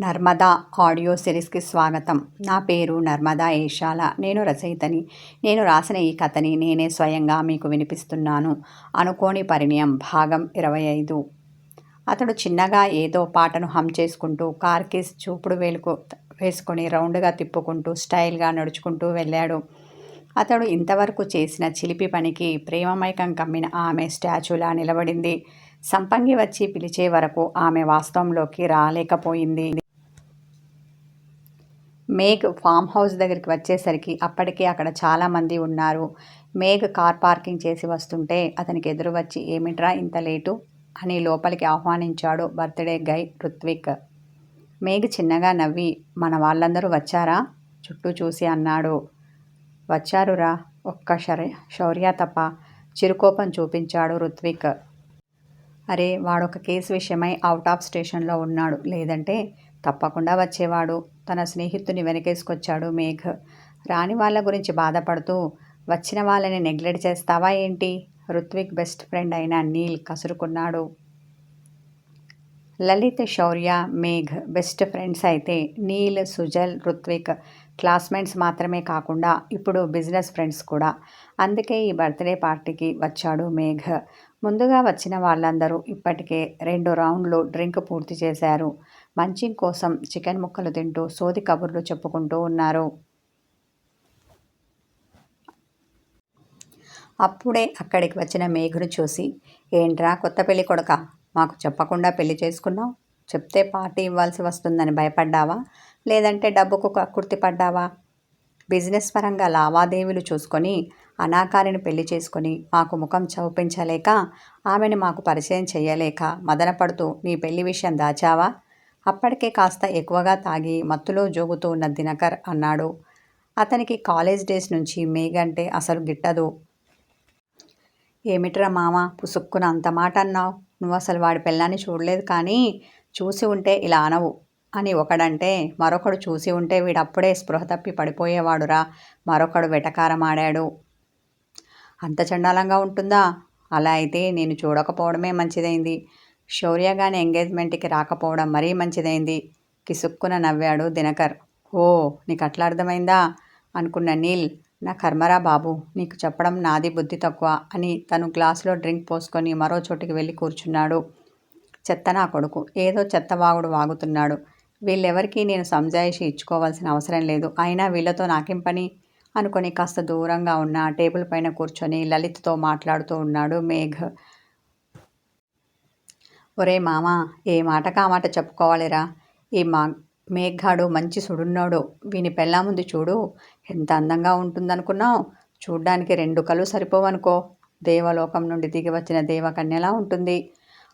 Narmada audio సిరీస్కి స్వాగతం. నా పేరు నర్మదా ఏషాల. నేను రచయితని. నేను రాసిన ఈ కథని నేనే స్వయంగా మీకు వినిపిస్తున్నాను. అనుకోని పరిణయం. భాగం ఇరవై ఐదు. అతడు చిన్నగా ఏదో పాటను హమ్ చేసుకుంటూ కార్కి చూపుడు వేలుకు వేసుకొని రౌండ్గా తిప్పుకుంటూ స్టైల్గా నడుచుకుంటూ వెళ్ళాడు. అతడు ఇంతవరకు చేసిన చిలిపి పనికి ప్రేమమైకం కమ్మిన ఆమె స్టాచ్యూలా నిలబడింది. సంపంగి వచ్చి పిలిచే వరకు ఆమె వాస్తవంలోకి రాలేకపోయింది. మేఘ్ ఫామ్ హౌస్ దగ్గరికి వచ్చేసరికి అప్పటికే అక్కడ చాలామంది ఉన్నారు. మేఘ్ కార్ పార్కింగ్ చేసి వస్తుంటే అతనికి ఎదురు వచ్చి ఏమిట్రా ఇంత లేటు? అని లోపలికి ఆహ్వానించాడు బర్త్డే గై రుత్విక్ మేఘ్ చిన్నగా నవ్వి మన వాళ్ళందరూ వచ్చారా? చుట్టూ చూసి అన్నాడు. వచ్చారురా ఒక్క శర శౌర్య తప్ప చిరుకోపం చూపించాడు రుత్విక్ అరే వాడొక కేసు విషయమై అవుట్ ఆఫ్ స్టేషన్లో ఉన్నాడు. లేదంటే తప్పకుండా వచ్చేవాడు. తన స్నేహితుని వెనకేసుకొచ్చాడు మేఘ్. రాని వాళ్ళ గురించి బాధపడుతూ వచ్చిన వాళ్ళని నెగ్లెక్ట్ చేస్తావా ఏంటి? రుత్విక్ బెస్ట్ ఫ్రెండ్ అయిన నీల్ కసురుకున్నాడు. లలిత్ శౌర్య మేఘ్ బెస్ట్ ఫ్రెండ్స్ అయితే నీల్ సుజల్ రుత్విక్ క్లాస్మేట్స్ మాత్రమే కాకుండా ఇప్పుడు బిజినెస్ ఫ్రెండ్స్ కూడా. అందుకే ఈ బర్త్డే పార్టీకి వచ్చాడు మేఘ్. ముందుగా వచ్చిన వాళ్ళందరూ ఇప్పటికే రెండు రౌండ్లు డ్రింక్ పూర్తి చేశారు. మంచింగ్ కోసం చికెన్ ముక్కలు తింటూ సోది కబుర్లు చెప్పుకుంటూ ఉన్నారు. అప్పుడే అక్కడికి వచ్చిన మేఘును చూసి ఏంట్రా కొత్త పెళ్ళి కొడక మాకు చెప్పకుండా పెళ్ళి చేసుకున్నావు? చెప్తే పార్టీ ఇవ్వాల్సి వస్తుందని భయపడ్డావా? లేదంటే డబ్బుకు కక్కుర్తి పడ్డావా బిజినెస్ పరంగా లావాదేవీలు చూసుకొని అనాకారిని పెళ్ళి చేసుకొని మాకు ముఖం చౌపించలేక ఆమెను మాకు పరిచయం చేయలేక మదనపడుతూ నీ పెళ్ళి విషయం దాచావా? అప్పటికే కాస్త ఎక్కువగా తాగి మత్తులో జోగుతూ ఉన్న దినకర్ అన్నాడు. అతనికి కాలేజ్ డేస్ నుంచి మేఘంటే అసలు గిట్టదు. ఏమిట్రా మామ పుసుక్కున అంత మాట అన్నావు? నువ్వు అసలు వాడి పిల్లాన్ని చూడలేదు కానీ చూసి ఉంటే ఇలా అనవు అని ఒకడంటే మరొకడు చూసి ఉంటే వీడప్పుడే స్పృహ తప్పి పడిపోయేవాడురా. మరొకడు వెటకారం ఆడాడు అంత చండాలంగా ఉంటుందా? అలా అయితే నేను చూడకపోవడమే మంచిదైంది. శౌర్యగాని ఎంగేజ్మెంట్కి రాకపోవడం మరీ మంచిదైంది. కిసుక్కున నవ్వాడు దినకర్. ఓ నీకు అట్లా అర్థమైందా అనుకున్న నీల్ నా కర్మరా బాబు నీకు చెప్పడం నాది బుద్ధి తక్కువ అని తను గ్లాసులో డ్రింక్ పోసుకొని మరో చోటికి వెళ్ళి కూర్చున్నాడు. చెత్త నా కొడుకు. ఏదో చెత్త వాగుడు వాగుతున్నాడు. వీళ్ళెవరికీ నేను సంజాయిషి ఇచ్చుకోవాల్సిన అవసరం లేదు. అయినా వీళ్ళతో నాకేం పని? అనుకొని కాస్త దూరంగా ఉన్న టేబుల్ పైన కూర్చొని లలిత్తో మాట్లాడుతూ ఉన్నాడు మేఘ్. ఒరే మామ ఏ మాటకా మాట చెప్పుకోవాలిరా? ఈ మా మేఘాడు మంచి సుడున్నాడు. వీని పెళ్ళా ముందు చూడు. ఎంత అందంగా ఉంటుందనుకున్నావు? చూడ్డానికి రెండు కళ్ళు సరిపోవనుకో. దేవలోకం నుండి దిగి వచ్చిన దేవకన్యలా ఉంటుంది.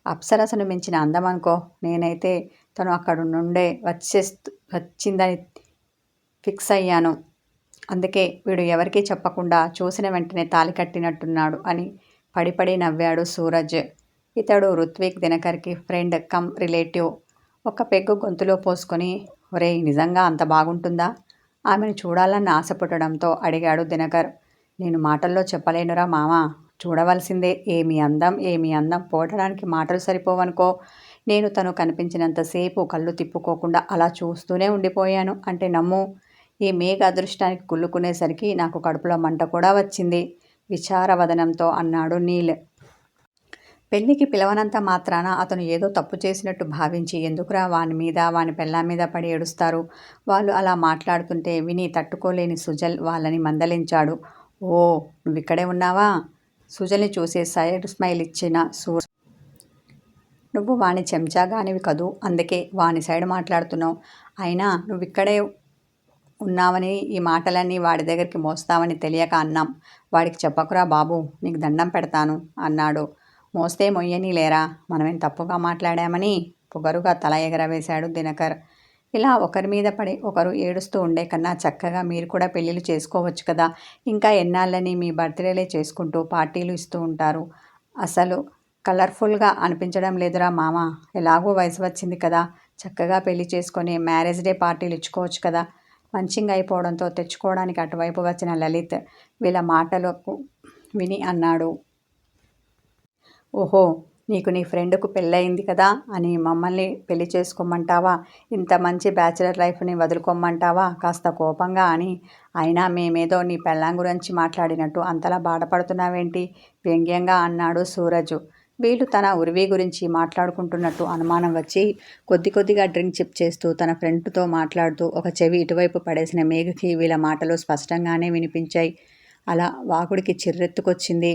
అప్సరసను మించిన అందం అనుకో నేనైతే తను అక్కడ నుండే వచ్చే వచ్చిందని ఫిక్స్ అయ్యాను. అందుకే వీడు ఎవరికీ చెప్పకుండా చూసిన వెంటనే తాలి కట్టినట్టున్నాడు అని పడిపడి నవ్వాడు సూరజ్. ఇతడు రుత్విక్ దినకర్కి ఫ్రెండ్ కమ్ రిలేటివ్. ఒక పెగ్గు గొంతులో పోసుకొని ఒరే నిజంగా అంత బాగుంటుందా ఆమెను చూడాలన్న ఆశ పుట్టడంతో అడిగాడు దినకర్. నేను మాటల్లో చెప్పలేనురా మామ. చూడవలసిందే ఏమి అందం ఏమి అందం పోవడానికి మాటలు సరిపోవనుకో. నేను తను కనిపించినంతసేపు కళ్ళు తిప్పుకోకుండా అలా చూస్తూనే ఉండిపోయాను. అంటే నమ్ము ఈ మేఘ అదృష్టానికి కుళ్ళుకునేసరికి నాకు కడుపులో మంట కూడా వచ్చింది. విచారవదనంతో అన్నాడు నీల్. పెళ్ళికి పిలవనంత మాత్రాన అతను ఏదో తప్పు చేసినట్టు భావించి ఎందుకురా వాని మీద వాని పెళ్ళా మీద పడి ఏడుస్తారు? వాళ్ళు అలా మాట్లాడుతుంటే విని తట్టుకోలేని సుజల్ వాళ్ళని మందలించాడు. ఓ నువ్విక్కడే ఉన్నావా? సుజల్ని చూసే సైడ్ స్మైల్ ఇచ్చిన సూ నువ్వు వాని చెంచాగానివి కదూ? అందుకే వాని సైడ్ మాట్లాడుతున్నావు. అయినా నువ్విక్కడే ఉన్నావని ఈ మాటలన్నీ వాడి దగ్గరికి మోస్తావని తెలియక అన్నాం. వాడికి చెప్పకురా బాబు నీకు దండం పెడతాను అన్నాడు. మోస్తే మొయ్యని లేరా మనమేం తప్పుగా మాట్లాడామని? పొగరుగా తల ఎగరవేశాడు దినకర్. ఇలా ఒకరి మీద పడి ఒకరు ఏడుస్తూ ఉండే కన్నా చక్కగా మీరు కూడా పెళ్ళిళ్ళు చేసుకోవచ్చు కదా? ఇంకా ఎన్నాళ్ళని మీ బర్త్డేలే చేసుకుంటూ పార్టీలు ఇస్తూ ఉంటారు? అసలు కలర్ఫుల్గా అనిపించడం లేదురా మామ. ఎలాగో వయసు వచ్చింది కదా. చక్కగా పెళ్ళి చేసుకొని మ్యారేజ్ డే పార్టీలు ఇచ్చుకోవచ్చు కదా. మంచింగ్ అయిపోవడంతో తెచ్చుకోవడానికి అటువైపు వచ్చిన లలిత్ వీళ్ళ మాటలకు విని అన్నాడు. ఓహో నీకు నీ ఫ్రెండ్కు పెళ్ళయింది కదా అని మమ్మల్ని పెళ్ళి చేసుకోమంటావా? ఇంత మంచి బ్యాచిలర్ లైఫ్ని వదులుకోమంటావా? కాస్త కోపంగా అని. అయినా మేమేదో నీ పెళ్ళాం గురించి మాట్లాడినట్టు అంతలా బాధపడుతున్నావేంటి? వ్యంగ్యంగా అన్నాడు సూరజ్. వీళ్ళు తన ఉరివి గురించి మాట్లాడుకుంటున్నట్టు అనుమానం వచ్చి కొద్ది కొద్దిగా డ్రింక్ చిప్ చేస్తూ తన ఫ్రెండ్తో మాట్లాడుతూ ఒక చెవి ఇటువైపు పడేసిన మేఘకి వీళ్ళ మాటలు స్పష్టంగానే వినిపించాయి. అలా వాకుడికి చిర్రెత్తుకొచ్చింది.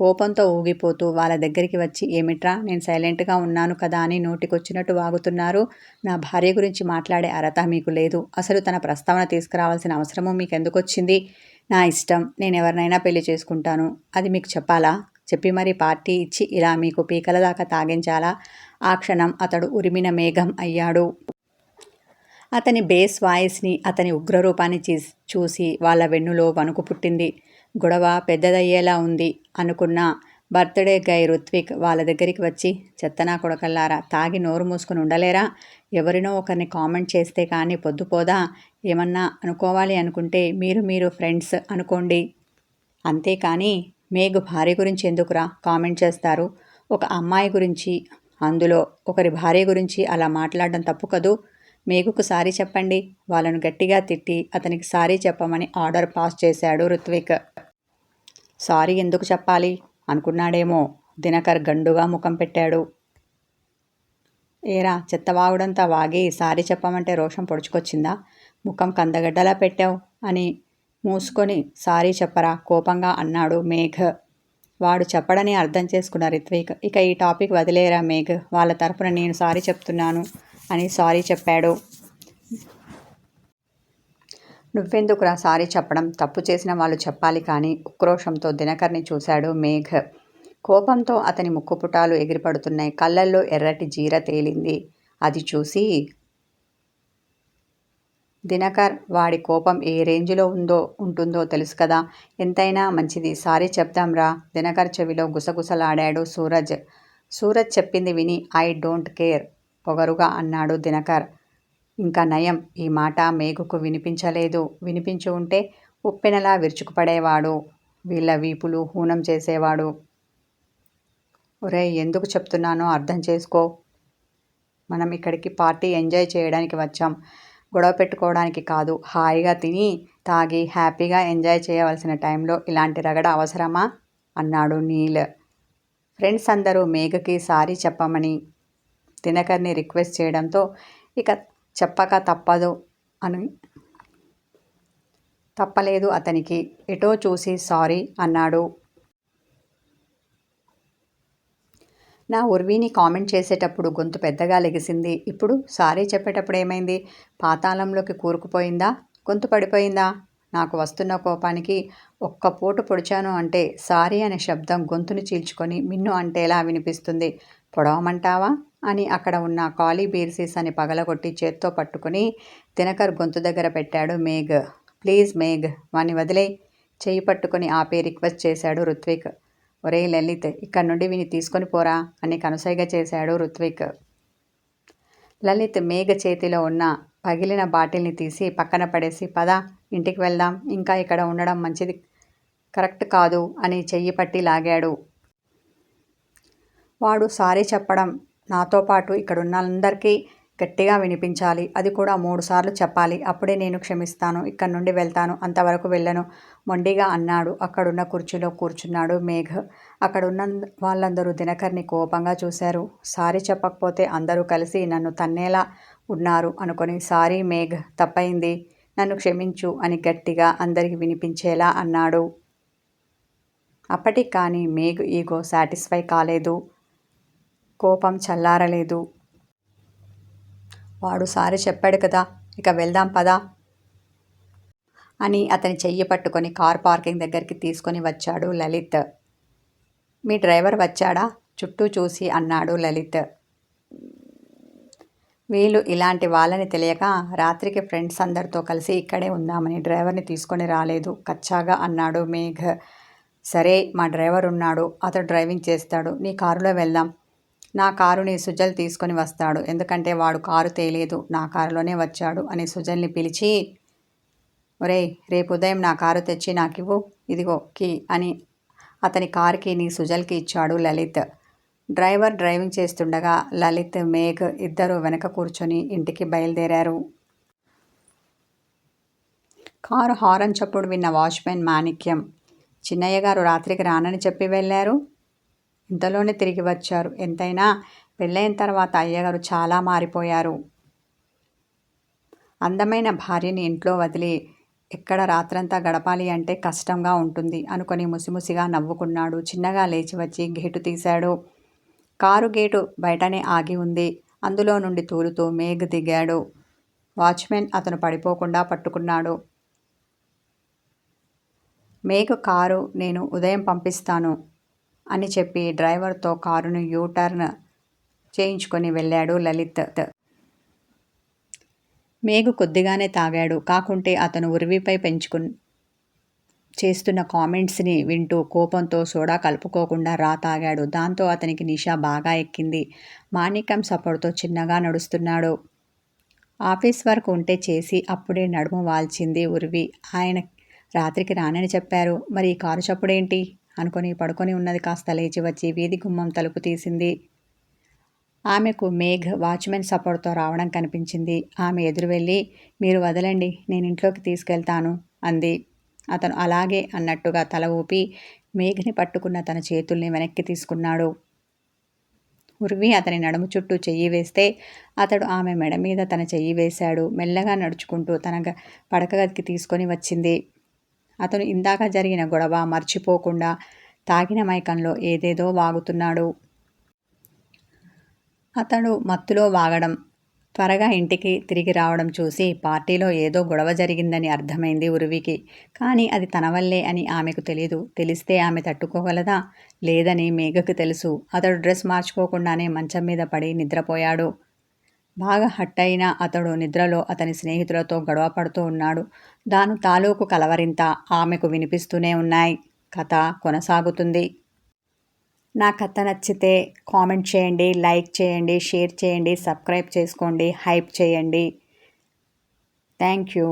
కోపంతో ఊగిపోతూ వాళ్ళ దగ్గరికి వచ్చి ఏమిట్రా నేను సైలెంట్గా ఉన్నాను కదా అని నోటికొచ్చినట్టు వాగుతున్నారు. నా భార్య గురించి మాట్లాడే అర్హత మీకు లేదు. అసలు తన ప్రస్తావన తీసుకురావాల్సిన అవసరము మీకు ఎందుకు వచ్చింది నా ఇష్టం. నేను ఎవరినైనా పెళ్ళి చేసుకుంటాను. అది మీకు చెప్పాలా? చెప్పి మరి పార్టీ ఇచ్చి ఇలా మీకు పీకల దాకా తాగించాలా? ఆ క్షణం అతడు ఉరిమిన మేఘం అయ్యాడు. అతని బేస్ వాయిస్ని అతని ఉగ్రరూపాన్ని చూసి వాళ్ళ వెన్నులో వణుకు పుట్టింది. గొడవ పెద్దదయ్యేలా ఉంది అనుకున్న బర్త్డే గై రుత్విక్ వాళ్ళ దగ్గరికి వచ్చి చెత్తనా కొడకల్లారా తాగి నోరు మూసుకుని ఉండలేరా? ఎవరినో ఒకరిని కామెంట్ చేస్తే కానీ పొద్దుపోదా ఏమన్నా అనుకోవాలి అనుకుంటే మీరు మీరు ఫ్రెండ్స్ అనుకోండి. అంతేకాని మేఘు భార్య గురించి ఎందుకురా కామెంట్ చేస్తారు? ఒక అమ్మాయి గురించి అందులో ఒకరి భార్య గురించి అలా మాట్లాడడం తప్పు కదూ? మేఘుకు సారీ చెప్పండి. వాళ్ళను గట్టిగా తిట్టి అతనికి సారీ చెప్పమని ఆర్డర్ పాస్ చేశాడు రుత్విక్ సారీ ఎందుకు చెప్పాలి? అనుకున్నాడేమో. దినకర్ గండుగా ముఖం పెట్టాడు. ఏరా చెత్తవాగుడంతా వాగి సారీ చెప్పమంటే రోషం పొడుచుకొచ్చిందా? ముఖం కందగడ్డలా పెట్టావు అని మూసుకొని సారీ చెప్పరా? కోపంగా అన్నాడు మేఘ్. వాడు చెప్పడని అర్థం చేసుకున్న రిత్విక్ ఇక ఈ టాపిక్ వదిలేరా మేఘ్? వాళ్ళ తరఫున నేను సారీ చెప్తున్నాను అని సారీ చెప్పాడు. నువ్వెందుకురా సారీ చెప్పడం? తప్పు చేసిన వాళ్ళు చెప్పాలి కానీ ఉక్రోషంతో దినకర్ని చూశాడు మేఘ్. కోపంతో అతని ముక్కుపుటాలు ఎగిరిపడుతున్నాయి. కళ్ళల్లో ఎర్రటి జీర తేలింది. అది చూసి దినకర్ వాడి కోపం ఏ రేంజ్లో ఉందో ఉంటుందో తెలుసు కదా. ఎంతైనా మంచిది. సారీ చెప్దాంరా దినకర్ చెవిలో గుసగుసలాడాడు సూరజ్. సూరజ్ చెప్పింది విని ఐ డోంట్ కేర్ పొగరుగా అన్నాడు దినకర్. ఇంకా నయం. ఈ మాట మేఘుకు వినిపించలేదు. వినిపించి ఉంటే ఉప్పెనలా విరుచుకుపడేవాడు. వీళ్ళ వీపులు హూనం చేసేవాడు. ఒరే ఎందుకు చెప్తున్నానో అర్థం చేసుకో. మనం ఇక్కడికి పార్టీ ఎంజాయ్ చేయడానికి వచ్చాం. గొడవ పెట్టుకోవడానికి కాదు. హాయిగా తిని తాగి హ్యాపీగా ఎంజాయ్ చేయవలసిన టైంలో ఇలాంటి రగడ అవసరమా? అన్నాడు నీల్. ఫ్రెండ్స్ అందరూ మేఘకి సారీ చెప్పమని దినకర్ని రిక్వెస్ట్ చేయడంతో ఇక చెప్పక తప్పదు అని తప్పలేదు అతనికి. ఎటో చూసి సారీ అన్నాడు. నా ఉర్వీని కామెంట్ చేసేటప్పుడు గొంతు పెద్దగా లెగిసింది. ఇప్పుడు సారీ చెప్పేటప్పుడు ఏమైంది? పాతాళంలోకి కూరుకుపోయిందా? గొంతు పడిపోయిందా? నాకు వస్తున్న కోపానికి ఒక్క పూట పొడిచాను అంటే సారీ అనే శబ్దం గొంతును చీల్చుకొని మిన్ను అంటేలా వినిపిస్తుంది. పొడవమంటావా? అని అక్కడ ఉన్న కాలీ బీర్సీస్ అని పగలగొట్టి చేత్తో పట్టుకుని దినకర్ గొంతు దగ్గర పెట్టాడు మేఘ్. ప్లీజ్ మేఘ్ వాణ్ణి వదిలే. చేయి పట్టుకుని ఆపే రిక్వెస్ట్ చేశాడు రుత్విక్ ఒరే లలిత్ ఇక్కడి నుండి విని తీసుకొని పోరా అని కనుసైగ చేశాడు రుత్విక్ లలిత్ మేఘ చేతిలో ఉన్న పగిలిన బాటిల్ని తీసి పక్కన పడేసి పద ఇంటికి వెళ్దాం. ఇంకా ఇక్కడ ఉండడం మంచిది. కరెక్ట్ కాదు అని చెయ్యి పట్టి లాగాడు. వాడు సారీ చెప్పడం నాతో పాటు ఇక్కడున్న అందరికీ గట్టిగా వినిపించాలి. అది కూడా మూడు సార్లు చెప్పాలి. అప్పుడే నేను క్షమిస్తాను. ఇక్కడి నుండి వెళ్తాను. అంతవరకు వెళ్ళను. మొండిగా అన్నాడు. అక్కడున్న కుర్చీలో కూర్చున్నాడు మేఘ్. అక్కడున్న వాళ్ళందరూ దినకర్ని కోపంగా చూశారు. సారీ చెప్పకపోతే అందరూ కలిసి నన్ను తన్నేలా ఉన్నారు అనుకొని సారీ మేఘ్ తప్పైంది. నన్ను క్షమించు అని గట్టిగా అందరికి వినిపించేలా అన్నాడు. అప్పటికి కానీ మేఘ్ ఈగో సాటిస్ఫై కాలేదు. కోపం చల్లారలేదు. వాడు సారి చెప్పాడు కదా ఇక వెళ్దాం పదా అని అతని చెయ్యి పట్టుకొని కార్ పార్కింగ్ దగ్గరికి తీసుకొని వచ్చాడు లలిత్. మీ డ్రైవర్ వచ్చాడా? చుట్టూ చూసి అన్నాడు లలిత్. వీళ్ళు ఇలాంటి వాళ్ళని తెలియక రాత్రికి ఫ్రెండ్స్ అందరితో కలిసి ఇక్కడే ఉందామని డ్రైవర్ని తీసుకొని రాలేదు. కచ్చాగా అన్నాడు మేఘ్. సరే మా డ్రైవర్ ఉన్నాడు. అతడు డ్రైవింగ్ చేస్తాడు. నీ కారులో వెళ్దాం. నా కారుని సుజల్ తీసుకొని వస్తాడు. ఎందుకంటే వాడు కారు తేలేదు నా కారులోనే వచ్చాడు అని సుజల్ని పిలిచి ఒరే రేపు ఉదయం నా కారు తెచ్చి నాకివ్వు. ఇదిగో కీ అని అతని కారుకి నీ సుజల్కి ఇచ్చాడు లలిత్. డ్రైవర్ డ్రైవింగ్ చేస్తుండగా లలిత్ మేఘ్ ఇద్దరు వెనక కూర్చొని ఇంటికి బయలుదేరారు. కారు హారన్ చప్పుడు విన్న వాచ్మెన్ మాణిక్యం చిన్నయ్య గారు రాత్రికి రానని చెప్పి వెళ్ళారు? ఇంతలోనే తిరిగి వచ్చారు. ఎంతైనా పెళ్ళైన తర్వాత అయ్యగారు చాలా మారిపోయారు. అందమైన భార్యని ఇంట్లో వదిలి ఎక్కడ రాత్రంతా గడపాలి అంటే కష్టంగా ఉంటుంది అనుకొని ముసిముసిగా నవ్వుకున్నాడు. చిన్నగా లేచి వచ్చి గేటు తీశాడు. కారు గేటు బయటనే ఆగి ఉంది. అందులో నుండి తూలుతూ మేఘ్ దిగాడు. వాచ్మెన్ అతను పడిపోకుండా పట్టుకున్నాడు. మేఘ కారు నేను ఉదయం పంపిస్తాను. అని చెప్పి డ్రైవర్తో కారును యూటర్న్ చేయించుకొని వెళ్ళాడు లలిత్. మేఘు కొద్దిగానే తాగాడు. కాకుంటే అతను ఉరివిపై పెంచుకు చేస్తున్న కామెంట్స్ని వింటూ కోపంతో సోడా కలుపుకోకుండా రా తాగాడు. దాంతో అతనికి నిషా బాగా ఎక్కింది. మాణిక్యం సపోర్ట్తో చిన్నగా నడుస్తున్నాడు. ఆఫీస్ వర్క్ ఉంటే చేసి అప్పుడే నడుము వాల్చింది ఉరివి. ఆయన రాత్రికి రానని చెప్పారు. మరి ఈ కారు చప్పుడేంటి? అనుకొని పడుకొని ఉన్నది కాస్త లేచి వచ్చి వీధి గుమ్మం తలుపు తీసింది. ఆమెకు మేఘ్ వాచ్మెన్ సపోర్ట్తో రావడం కనిపించింది. ఆమె ఎదురు వెళ్ళి మీరు వదలండి నేను ఇంట్లోకి తీసుకెళ్తాను అంది. అతను అలాగే అన్నట్టుగా తల ఊపి మేఘ్ని పట్టుకున్న తన చేతుల్ని వెనక్కి తీసుకున్నాడు. ఉర్వి అతని నడుము చుట్టూ చెయ్యి వేస్తే అతడు ఆమె మెడ మీద తన చెయ్యి వేశాడు. మెల్లగా నడుచుకుంటూ తన పడక గదికి తీసుకొని వచ్చింది. అతను ఇందాక జరిగిన గొడవ మర్చిపోకుండా తాగిన మైకంలో ఏదేదో వాగుతున్నాడు. అతడు మత్తులో వాగడం త్వరగా ఇంటికి తిరిగి రావడం చూసి పార్టీలో ఏదో గొడవ జరిగిందని అర్థమైంది ఉరువికి. కానీ అది తన వల్లే అని ఆమెకు తెలియదు తెలిస్తే ఆమె తట్టుకోగలదా? లేదని మేఘకు తెలుసు. అతడు డ్రెస్ మార్చుకోకుండానే మంచం మీద పడి నిద్రపోయాడు. బాగా హట్ అయిన అతడు నిద్రలో అతని స్నేహితులతో గొడవపడుతూ ఉన్నాడు. దాని తాలూకు కలవరింత ఆమెకు వినిపిస్తూనే ఉన్నాయి. కథ కొనసాగుతుంది. నా కథ నచ్చితే కామెంట్ చేయండి లైక్ చేయండి షేర్ చేయండి సబ్స్క్రైబ్ చేసుకోండి హైప్ చేయండి. Thank you.